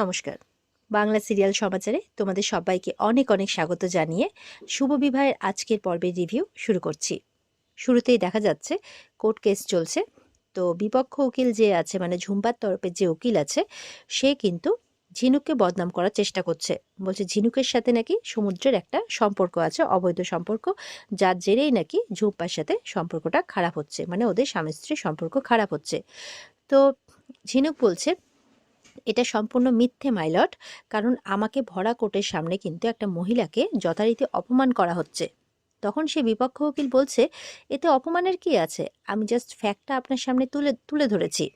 নমস্কার। বাংলা সিরিয়াল সমাচারে তোমাদের সবাইকে অনেক অনেক স্বাগত জানিয়ে শুভ বিবাহের আজকের পর্বের রিভিউ শুরু করছি। শুরুতেই দেখা যাচ্ছে কোর্ট কেস চলছে। তো বিপক্ষ উকিল যে আছে মানে ঝুম্পার তরফের যে উকিল আছে, সে কিন্তু ঝিনুককে বদনাম করার চেষ্টা করছে। বলছে, ঝিনুকের সাথে নাকি সমুদ্রের একটা সম্পর্ক আছে, অবৈধ সম্পর্ক, যার জেরেই নাকি ঝুম্পার সাথে সম্পর্কটা খারাপ হচ্ছে মানে ওদের স্বামী স্ত্রীর সম্পর্ক খারাপ হচ্ছে। তো ঝিনুক বলছে এটা সম্পূর্ণ মিথ্যে মাইলট কারণ আমাকে ভরা কোর্টের সামনে কিন্তু একটা মহিলাকে যথারীতি অপমান করা হচ্ছে। তখন সে বিপক্ষ উকিল বলছে, এতে অপমানের কি আছে? আমি জাস্ট ফ্যাক্টটা আপনার সামনে তুলে তুলে ধরেছি।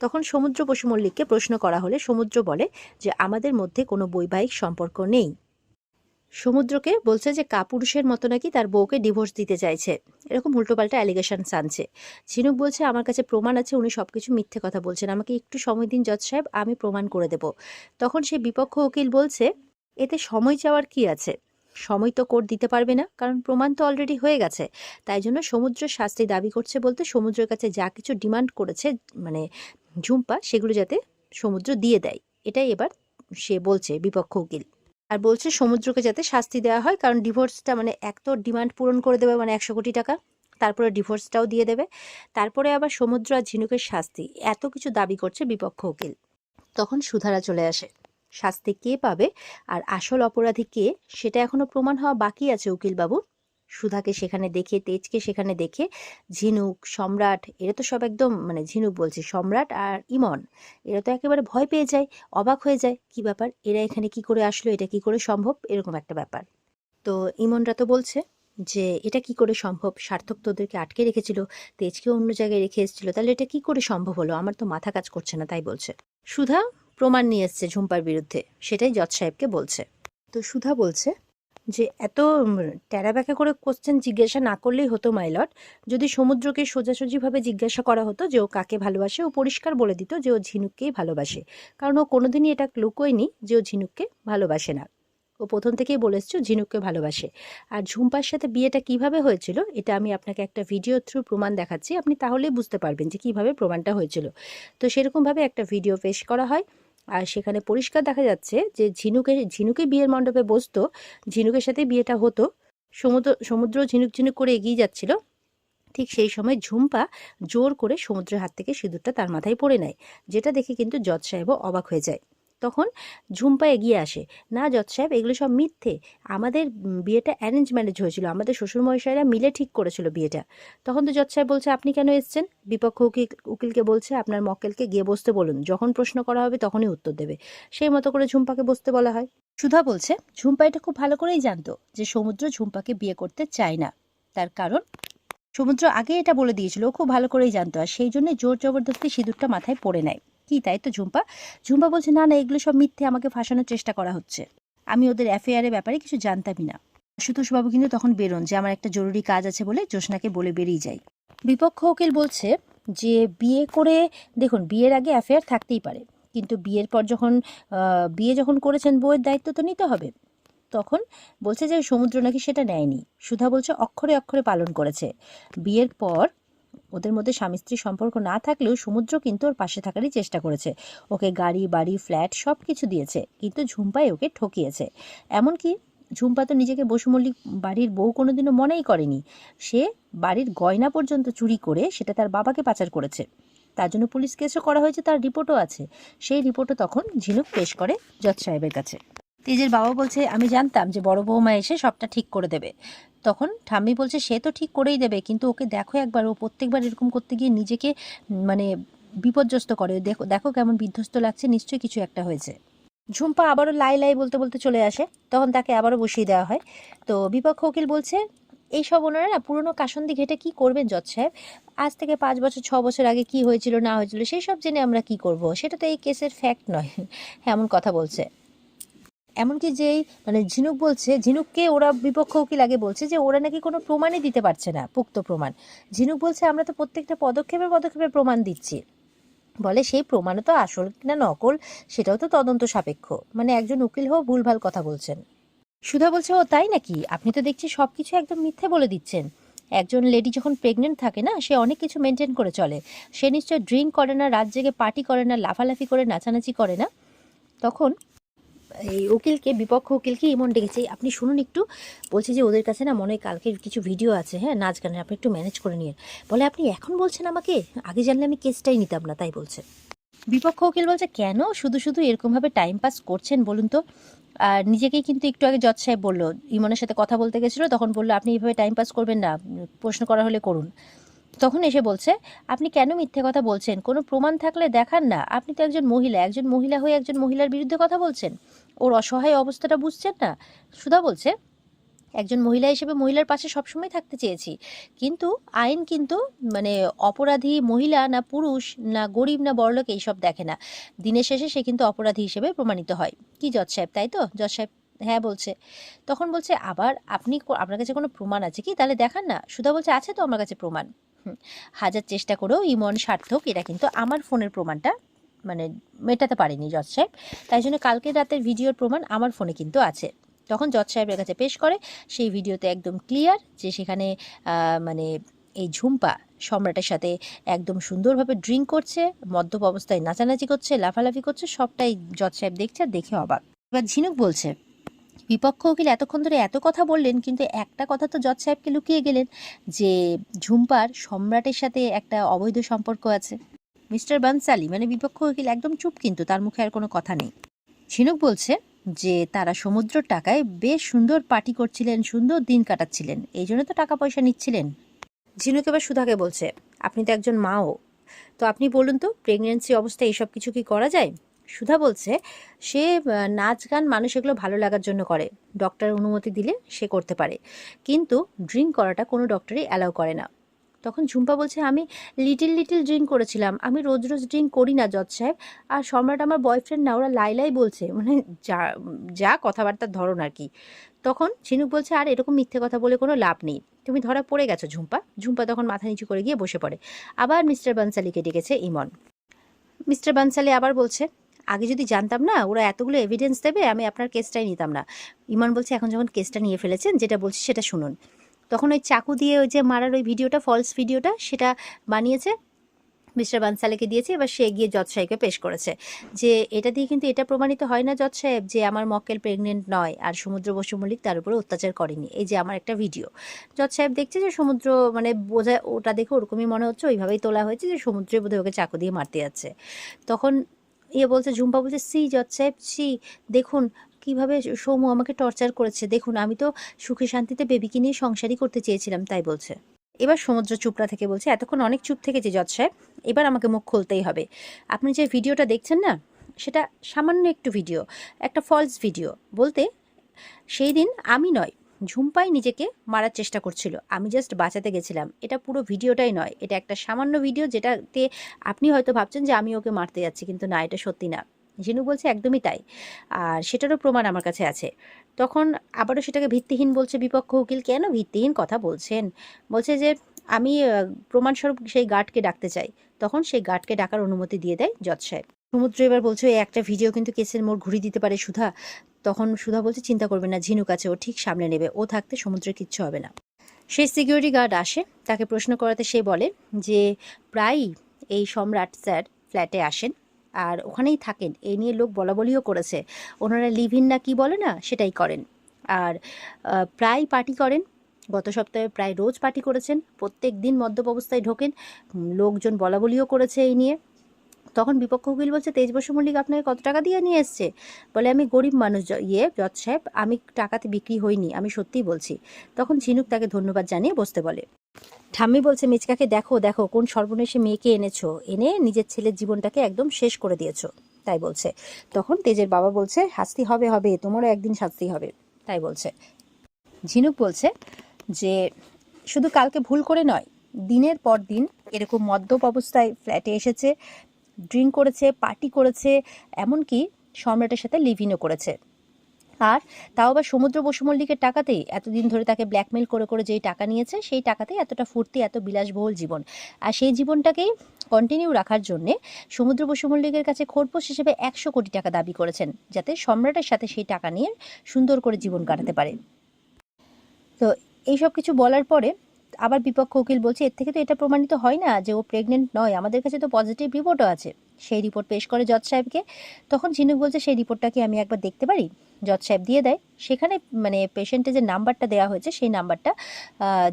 তখন সমুদ্র বসু মল্লিককে প্রশ্ন করা হলে সমুদ্র বলে যে, আমাদের মধ্যে কোনো বৈবাহিক সম্পর্ক নেই। সমুদ্রকে বলছে যে কাপুরুষের মতো নাকি তার বউকে ডিভোর্স দিতে চাইছে। এরকম উল্টোপাল্টা অ্যালিগেশন আনছে ঝিনুক বলছে, আমার কাছে প্রমাণ আছে, উনি সব কিছু মিথ্যে কথা বলছেন। আমাকে একটু সময় দিন, জজ সাহেব, আমি প্রমাণ করে দেব। তখন সে বিপক্ষ উকিল বলছে, এতে সময় চাওয়ার কি আছে? সময় তো কোর্ট দিতে পারবে না, কারণ প্রমাণ তো অলরেডি হয়ে গেছে। তাই জন্য সমুদ্র শাস্তি দাবি করছে বলতে সমুদ্রের কাছে যা কিছু ডিমান্ড করেছে মানে ঝুম্পা, সেগুলো যাতে সমুদ্র দিয়ে দেয়। এটাই এবার সে বলছে বিপক্ষ উকিল। আর বলছে সমুদ্রকে যাতে শাস্তি দেওয়া হয়, কারণ ডিভোর্সটা মানে এক তো ডিমান্ড পূরণ করে দেবে মানে একশো কোটি টাকা, তারপরে ডিভোর্সটাও দিয়ে দেবে। তারপরে আবার সমুদ্র আর ঝিনুকের শাস্তি, এত কিছু দাবি করছে বিপক্ষ উকিল। তখন সুধারা চলে আসে। শাস্তি কে পাবে আর আসল অপরাধী কে, সেটা এখনও প্রমাণ হওয়া বাকি আছে উকিলবাবু। সুধাকে সেখানে দেখে, তেজকে সেখানে দেখে, ঝিনুক, সম্রাট, এরা তো সব একদম মানে ঝিনুক বলছে, সম্রাট আর ইমন, এরা তো একেবারে ভয় পেয়ে যায়, অবাক হয়ে যায়, কি ব্যাপার? এরা এখানে কি করে আসলো? এটা কি করে সম্ভব? এরকম একটা ব্যাপার। তো ইমনরা তো বলছে যে, এটা কি করে সম্ভব? সার্থক তোদেরকে আটকে রেখেছিল তেজকে অন্য জায়গায় রেখে এসেছিল, তাহলে এটা কি করে সম্ভব হলো? আমার তো মাথা কাজ করছে না, তাই বলছে। সুধা প্রমাণ নিয়ে এসছে ঝুম্পার বিরুদ্ধে, সেটাই জজ সাহেবকে বলছে। তো সুধা বলছে যে এত ট্যারা ব্যাকা করে কোশ্চেন জিজ্ঞাসা না করলেই হতো মাইলট যদি সমুদ্রকে সোজাসুজিভাবে জিজ্ঞাসা করা হতো যে ও কাকে ভালোবাসে, ও পরিষ্কার বলে দিত যে ও ঝিনুককেই ভালোবাসে। কারণ ও কোনোদিনই এটা লুকোয়নি যে ও ঝিনুককে ভালোবাসে না। ও প্রথম থেকেই বলে এসছে ঝিনুককে ভালোবাসে। আর ঝুম্পার সাথে বিয়েটা কীভাবে হয়েছিল, এটা আমি আপনাকে একটা ভিডিও থ্রু প্রমাণ দেখাচ্ছি। আপনি তাহলেই বুঝতে পারবেন যে কীভাবে প্রমাণটা হয়েছিল। তো সেরকমভাবে একটা ভিডিও পেশ করা হয়। আর সেখানে পরিষ্কার দেখা যাচ্ছে যে ঝিনুকে ঝিনুকে বিয়ের মণ্ডপে বসতো। ঝিনুকের সাথে বিয়েটা হতো। সমুদ্র সমুদ্র ঝিনুক ঝিনুক করে এগিয়ে যাচ্ছিল। ঠিক সেই সময় ঝুম্পা জোর করে সমুদ্রের হাত থেকে সিঁদুরটা তার মাথায় পড়ে নেয়, যেটা দেখে কিন্তু জজ সাহেবও অবাক হয়ে যায়। তখন ঝুম্পা এগিয়ে আসে। না, জজ সাহেব, এগুলো সব মিথ্যে। আমাদের বিয়েটা অ্যারেঞ্জ ম্যারেজ হয়েছিল। আমাদের শ্বশুর শ্বশুরমশাইরা মিলে ঠিক করেছিল বিয়েটা। তখন তো জজ সাহেব বলছে, আপনি কেন এসছেন? বিপক্ষ উকিল, উকিলকে বলছে, আপনার মক্কেলকে গিয়ে বসতে বলুন। যখন প্রশ্ন করা হবে তখনই উত্তর দেবে। সেই মতো করে ঝুম্পাকে বসতে বলা হয়। সুধা বলছে, ঝুম্পা এটা খুব ভালো করেই জানতো যে সমুদ্র ঝুম্পাকে বিয়ে করতে চায় না। তার কারণ, সমুদ্র আগে এটা বলে দিয়েছিল। খুব ভালো করেই জানতো। আর সেই জন্য জোর জবরদস্তি সিঁদুরটা মাথায় পড়ে নেয় কি তাই তো ঝুম্পা? ঝুম্পা বলছে, না না, এগুলো সব মিথ্যে, আমাকে ফাঁসানোর চেষ্টা করা হচ্ছে। আমি ওদের অ্যাফেয়ারের ব্যাপারে কিছু জানতামই না। বাবু কিন্তু তখন বেরোন যে, আমার একটা জরুরি কাজ আছে বলে জ্যোৎস্নাকে বলে বেরিয়ে যাই। বিপক্ষ উকিল বলছে যে, বিয়ে করে, দেখুন, বিয়ের আগে অ্যাফেয়ার থাকতেই পারে। কিন্তু বিয়ের পর যখন বিয়ে যখন করেছেন, বউয়ের দায়িত্ব তো নিতে হবে। তখন বলছে যে, সমুদ্র নাকি সেটা নেয়নি। সুধা বলছে, অক্ষরে অক্ষরে পালন করেছে। বিয়ের পর ওদের মধ্যে স্বামী স্ত্রী সম্পর্ক না থাকলেও সমুদ্র কিন্তু ওর পাশে থাকারই চেষ্টা করেছে। ওকে গাড়ি, বাড়ি, ফ্ল্যাট সব কিছু দিয়েছে, কিন্তু ঝুম্পাই ওকে ঠকিয়েছে। এমনকি ঝুম্পা তো নিজেকে বসুমল্লিক বাড়ির বউ কোনোদিনও মনেই করেনি। সে বাড়ির গয়না পর্যন্ত চুরি করে সেটা তার বাবাকে পাচার করেছে। তার জন্য পুলিশ কেসও করা হয়েছে, তার রিপোর্টও আছে। সেই রিপোর্টও তখন ঝিনুক পেশ করে জজ সাহেবের কাছে। তেজের বাবা বলছে, আমি জানতাম যে বড় বৌমা এসে সবটা ঠিক করে দেবে। তখন ঠাম্মি বলছে, সে তো ঠিক করেই দেবে, কিন্তু ওকে দেখো একবার, ও প্রত্যেকবার এরকম করতে গিয়ে নিজেকে মানে বিপর্যস্ত করে। দেখো দেখো কেমন বিধ্বস্ত লাগছে, নিশ্চয়ই কিছু একটা হয়েছে। ঝুম্পা আবারও লাই লাই বলতে বলতে চলে আসে, তখন তাকে আবারও বসিয়ে দেওয়া হয়। তো বিপক্ষ উকিল বলছে, এইসব ওনারা না, পুরনো কাসন্দি ঘেটে কি করবেন, জজ সাহেব? আজ থেকে পাঁচ বছর, ছ বছর আগে কি হয়েছিল, না হয়েছিল সেই সব জেনে আমরা কি করব? সেটা তো এই কেসের ফ্যাক্ট নয়। এমন কথা বলছে। এমনকি যেই মানে ঝিনুক বলছে, ঝিনুককে ওরা বিপক্ষ উকিল আগে বলছে যে ওরা নাকি কোনো প্রমাণই দিতে পারছে না, পুক্ত প্রমাণ। ঝিনুক বলছে, আমরা তো প্রত্যেকটা পদক্ষেপে পদক্ষেপে প্রমাণ দিচ্ছি। বলে সেই প্রমাণও তো আসল কিনা নকল, সেটাও তো তদন্ত সাপেক্ষ। মানে একজন উকিল হয়েও ভুলভাল কথা বলছেন। সুধা বলছে, ও তাই নাকি? আপনি তো দেখছি সব কিছু একদম মিথ্যে বলে দিচ্ছেন। একজন লেডি যখন প্রেগনেন্ট থাকে না, সে অনেক কিছু মেনটেন করে চলে। সে নিশ্চয় ড্রিঙ্ক করে না, রাত জেগে পার্টি করে না, লাফালাফি করে, নাচানাচি করে না। তখন এই উকিলকে, বিপক্ষ উকিলকে ইমন ডেকেছে। আপনি শুনুন একটু। বলছে যে ওদের কাছে না মনে হয় কালকের কিছু ভিডিও আছে হ্যাঁ নাচ গানের। আপনি একটু ম্যানেজ করে নিন বলে, আপনি এখন বলছেন আমাকে? আগে জানলে আমি কেসটাই নিতাম না। তাই বলছে। বিপক্ষ উকিল বলছে, কেন? শুধু শুধু এরকমভাবে টাইম পাস করছেন বলুন তো। আর নিজেকেই কিন্তু একটু আগে জজ সাহেব বলল, ইমনের সাথে কথা বলতে গেছিল, তখন বলল, আপনি এইভাবে টাইম পাস করবেন না। প্রশ্ন করা হলে করুন। তখন এসে বলছে, আপনি কেন মিথ্যে কথা বলছেন? কোনো প্রমাণ থাকলে দেখান না। আপনি তো একজন মহিলা একজন মহিলা হয়ে একজন মহিলার বিরুদ্ধে কথা বলছেন। ওর অসহায় অবস্থাটা বুঝছেন না? সুধা বলছে, একজন মহিলা হিসেবে মহিলার পাশে সবসময় থাকতে চেয়েছি। কিন্তু আইন কিন্তু মানে অপরাধী মহিলা না পুরুষ, না গরিব, না বড়লোক এইসব দেখে না। দিনের শেষে সে কিন্তু অপরাধী হিসেবে প্রমাণিত হয়। কি জজ সাহেব, তাই তো? জজ সাহেব হ্যাঁ বলছে। তখন বলছে, আবার আপনি আপনার কাছে কোনো প্রমাণ আছে কি? তাহলে দেখান না। সুধা বলছে, আছে তো আমার কাছে প্রমাণ। হাজার চেষ্টা করেও ইমন সার্থক, এরা কিন্তু আমার ফোনের প্রমাণটা মানে মেটাতে পারেনি জজ সাহেব। তাই জন্য কালকে রাতের ভিডিওর প্রমাণ আমার ফোনে কিন্তু আছে। তখন জজ সাহেবের কাছে পেশ করে, সেই ভিডিওতে একদম ক্লিয়ার যে সেখানে মানে এই ঝুম্পা সম্রাটের সাথে একদম সুন্দরভাবে ড্রিঙ্ক করছে, মদ্যপ অবস্থায় নাচানাচি করছে, লাফালাফি করছে, সবটাই জজ সাহেব দেখছে আর দেখে অবাক। এবার ঝিনুক বলছে বিপক্ষ উকিল এতক্ষণ ধরে এত কথা বললেন, কিন্তু একটা কথা তো জজ সাহেবকে লুকিয়ে গেলেন, যে ঝুম্পার সম্রাটের সাথে একটা অবৈধ সম্পর্ক আছে। মিস্টার বানসালি মানে বিপক্ষ উকিল, একদম চুপ কিন্তু, তার মুখে আর কোনো কথা নেই। ঝিনুক বলছে যে তারা সমুদ্র টাকায় বেশ সুন্দর পার্টি করছিলেন, সুন্দর দিন কাটাচ্ছিলেন, এই জন্য তো টাকা পয়সা নিচ্ছিলেন। ঝিনুক এবার সুধাকে বলছে, আপনি তো একজন মাও, তো আপনি বলুন তো প্রেগনেন্সি অবস্থায় এইসব কিছু কি করা যায়? সুধা বলছে, সে নাচ গান মানুষ এগুলো ভালো লাগার জন্য করে। ডক্টর অনুমতি দিলে সে করতে পারে। কিন্তু ড্রিঙ্ক করাটা কোনো ডক্টরই অ্যালাউ করে না। তখন ঝুম্পা বলছে, আমি লিটিল লিটিল ড্রিঙ্ক করেছিলাম। আমি রোজ রোজ ড্রিঙ্ক করি না, জজ সাহেব। আর সম্রাট আমার বয়ফ্রেন্ড না, ওরা লাইলাই বলছে। মানে যা যা কথাবার্তার ধরন আর কি। তখন ঝিনুক বলছে, আর এরকম মিথ্যে কথা বলে কোনো লাভ নেই। তুমি ধরা পড়ে গেছো ঝুম্পা। ঝুম্পা তখন মাথা নিচু করে গিয়ে বসে পড়ে। আবার মিস্টার বানসালিকে ডেকেছে ইমন। মিস্টার বানসালি আবার বলছে আগে যদি জানতাম না, ওরা এতগুলো এভিডেন্স দেবে, আমি আপনার কেসটাই নিতাম না। ইমান বলছে, এখন যখন কেসটা নিয়ে ফেলেছেন, যেটা বলছি সেটা শুনুন। তখন ওই চাকু দিয়ে ওই যে মারার ওই ভিডিওটা ফলস ভিডিওটা, সেটা বানিয়েছে। মিস্টার বানসালেকে দিয়েছে, এবার সে গিয়ে জজ সাহেবকে পেশ করেছে। যে এটা দিয়ে কিন্তু এটা প্রমাণিত হয় না জজ সাহেব, যে আমার মক্কেল প্রেগনেন্ট নয়, আর সমুদ্র বসু মল্লিক তার উপরে অত্যাচার করেনি। এই যে আমার একটা ভিডিও। জজ সাহেব দেখছে যে সমুদ্র মানে বোঝা ওটা দেখে ওরকমই মনে হচ্ছে, ওইভাবেই তোলা হয়েছে যে সমুদ্রে বোধহয় ওকে চাকু দিয়ে মারতে যাচ্ছে। তখন ইয়ে বলছে, ঝুম্পা বলছে, সি জজ সাহেব সি, দেখুন কীভাবে সৌমু আমাকে টর্চার করেছে। দেখুন, আমি তো সুখে শান্তিতে বেবিকে নিয়ে সংসারই করতে চেয়েছিলাম, তাই বলছে। এবার সমুদ্র চুপড়া থেকে বলছে, এতক্ষণ অনেক চুপ থেকেছে জজ সাহেব এবার আমাকে মুখ খুলতেই হবে। আপনি যে ভিডিওটা দেখছেন না, সেটা সামান্য একটু ভিডিও একটা ফলস ভিডিও বলতে, সেই দিন আমি নয় ঝুম্পাই নিজেকে মারার চেষ্টা করছিল। আমি জাস্ট বাঁচাতে গেছিলাম। এটা পুরো ভিডিওটাই নয়। এটা একটা সামান্য ভিডিও যেটাতে আপনি হয়তো ভাবছেন যে আমি ওকে মারতে যাচ্ছি, কিন্তু না, এটা সত্যি না। ঝিনু বলছে, একদমই তাই। আর সেটারও প্রমাণ আমার কাছে আছে। তখন আবারও সেটাকে ভিত্তিহীন বলছে বিপক্ষ উকিল। কেন ভিত্তিহীন কথা বলছেন? বলছে যে, আমি প্রমাণস্বরূপ সেই গার্ডকে ডাকতে চাই। তখন সেই গার্ডকে ডাকার অনুমতি দিয়ে দেয় জজ সাহেব। সমুদ্র এবার বলছে একটা ভিডিও কিন্তু কেসের মোড় ঘুরিয়ে দিতে পারে সুধা। তখন সুধা বলছে, চিন্তা করবে না, ঝিনুক আছে, ও ঠিক সামনে নেবে, ও থাকতে সমুদ্রের কিচ্ছু হবে না। সেই সিকিউরিটি গার্ড আসে, তাকে প্রশ্ন করাতে সে বলে যে, প্রায়ই এই সম্রাট স্যার ফ্ল্যাটে আসেন আর ওখানেই থাকেন এই নিয়ে লোক বলা বলিও করেছে। ওনারা লিভ ইন না কি বলে না, সেটাই করেন। আর প্রায় পার্টি করেন, গত সপ্তাহে প্রায় রোজ পার্টি করেছেন, প্রত্যেক দিন মদ্যপ অবস্থায় ঢোকেন লোকজন বলা বলিও করেছে এই নিয়ে। তখন বিপক্ষ উকিল বলছে তেজ বসু মল্লিক আপনাকে কত টাকা দিয়ে নিয়ে এসছে? বলে, আমি গরিব মানুষ ইয়ে জজ সাহেব, আমি টাকাতে বিক্রি হইনি, আমি সত্যিই বলছি। তখন ঝিনুক তাকে ধন্যবাদ জানিয়ে বসতে বলে। ঠাম্মি বলছে, মিচকাকে দেখো দেখো, কোন সর্বনেশে মেয়েকে এনেছো, এনে নিজের ছেলের জীবনটাকে একদম শেষ করে দিয়েছ। তাই বলছে। তখন তেজের বাবা বলছে, শাস্তি হবে হবে, তোমারও একদিন শাস্তি হবে। তাই বলছে। ঝিনুক বলছে যে, শুধু কালকে ভুল করে নয়, দিনের পর দিন এরকম মদ্যপ অবস্থায় ফ্ল্যাটে এসেছে ড্রিঙ্ক করেছে, পার্টি করেছে, এমনকি সম্রাটের সাথে লিভিনও করেছে। আর তাও আবার সমুদ্র বসু মল্লিকের টাকাতেই এতদিন ধরে তাকে ব্ল্যাকমেল করে করে যেই টাকা নিয়েছে, সেই টাকাতেই এতটা ফুর্তি, এত বিলাসবহুল জীবন। আর সেই জীবনটাকেই কন্টিনিউ রাখার জন্যে সমুদ্র বসু মল্লিকের কাছে খোরপোশ হিসেবে একশো কোটি টাকা দাবি করেছেন, যাতে সম্রাটের সাথে সেই টাকা নিয়ে সুন্দর করে জীবন কাটাতে পারে। তো এই সব কিছু বলার পরে আবার বিপক্ষ উকিল বলছে, এর থেকে তো এটা প্রমাণিত হয় না যে ও প্রেগনেন্ট নয়। আমাদের কাছে তো পজিটিভ রিপোর্টও আছে। সেই রিপোর্ট পেশ করে জজ সাহেবকে। তখন ঝিনুক বলছে, সেই রিপোর্টটা কি আমি একবার দেখতে পারি? জজ সাহেব দিয়ে দেয়। সেখানে মানে পেশেন্টের যে নাম্বারটা দেওয়া হয়েছে, সেই নাম্বারটা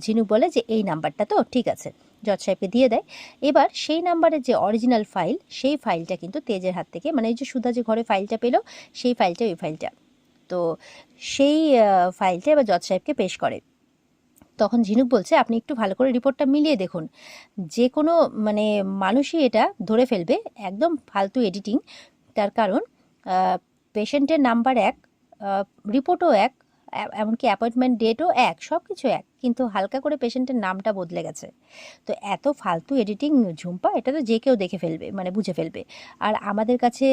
ঝিনুক বলে যে, এই নাম্বারটা তো ঠিক আছে। জজ সাহেবকে দিয়ে দেয়। এবার সেই নাম্বারের যে অরিজিনাল ফাইল সেই ফাইলটা কিন্তু তেজের হাত থেকে মানে এই যে সুধা যে ঘরে ফাইলটা পেল, সেই ফাইলটা ওই ফাইলটা তো সেই ফাইলটা এবার জজ সাহেবকে পেশ করে। তখন ঝিনুক বলছে, আপনি একটু ভালো করে রিপোর্টটা মিলিয়ে দেখুন। যে কোনো মানে মানুষই এটা ধরে ফেলবে, একদম ফালতু এডিটিং তার কারণ পেশেন্টের নাম্বার এক রিপোর্টও এক এমনকি অ্যাপয়েন্টমেন্ট ডেটও এক সব কিছু এক, কিন্তু হালকা করে পেশেন্টের নামটা বদলে গেছে। তো এত ফালতু এডিটিং ঝুম্পা, এটা তো যে কেউ দেখে ফেলবে মানে বুঝে ফেলবে। আর আমাদের কাছে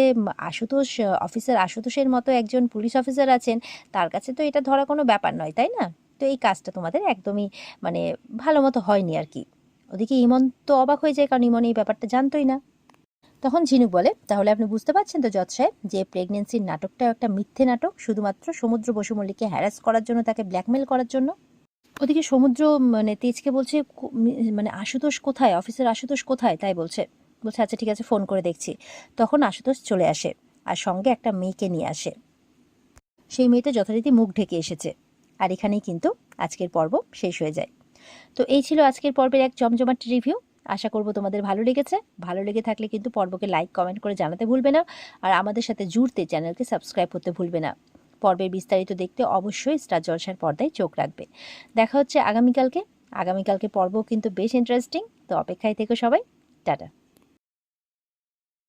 আশুতোষ, অফিসার আশুতোষের মতো একজন পুলিশ অফিসার আছেন, তার কাছে তো এটা ধরা কোনো ব্যাপার নয়, তাই না? তো এই কাজটা তোমাদের একদমই মানে ভালো মতো হয়নি আর কি। ওদিকে ইমন তো অবাক হয়ে যায়, কারণ ইমন এই ব্যাপারটা জানতোই না। তখন ঝিনুক বলে, তাহলে আপনি বুঝতে পারছেন তো জজ সাহেব, যে প্রেগনেন্সির নাটকটাও একটা মিথ্যে নাটক, শুধুমাত্র সমুদ্র বসু মল্লিককে হ্যারাস করার জন্য, তাকে ব্ল্যাকমেল করার জন্য? ওদিকে সমুদ্র মানে তেজকে বলছে মানে আশুতোষ কোথায়? অফিসের আশুতোষ কোথায়? তাই বলছে। বলছে আচ্ছা ঠিক আছে ফোন করে দেখছি। তখন আশুতোষ চলে আসে আর সঙ্গে একটা মেয়েকে নিয়ে আসে। সেই মেয়েটা যথারীতি মুখ ঢেকে এসেছে। আর এখানেই কিন্তু আজকের পর্ব শেষ হয়ে যায়। তো এই ছিল আজকের পর্বের এক জমজমাট রিভিউ। আশা করব তোমাদের ভালো লেগেছে। ভালো লেগে থাকলে কিন্তু পর্বকে লাইক, কমেন্ট করে জানাতে ভুলবে না। আর আমাদের সাথে জুড়তে চ্যানেলকে সাবস্ক্রাইব করতে ভুলবে না। পর্বের বিস্তারিত দেখতে অবশ্যই স্টার জলসার পর্দায় চোখ রাখবে। দেখা হচ্ছে আগামীকালকে। আগামীকালকে পর্ব কিন্তু বেশ ইন্টারেস্টিং তো অপেক্ষায় থেকো সবাই। টাটা।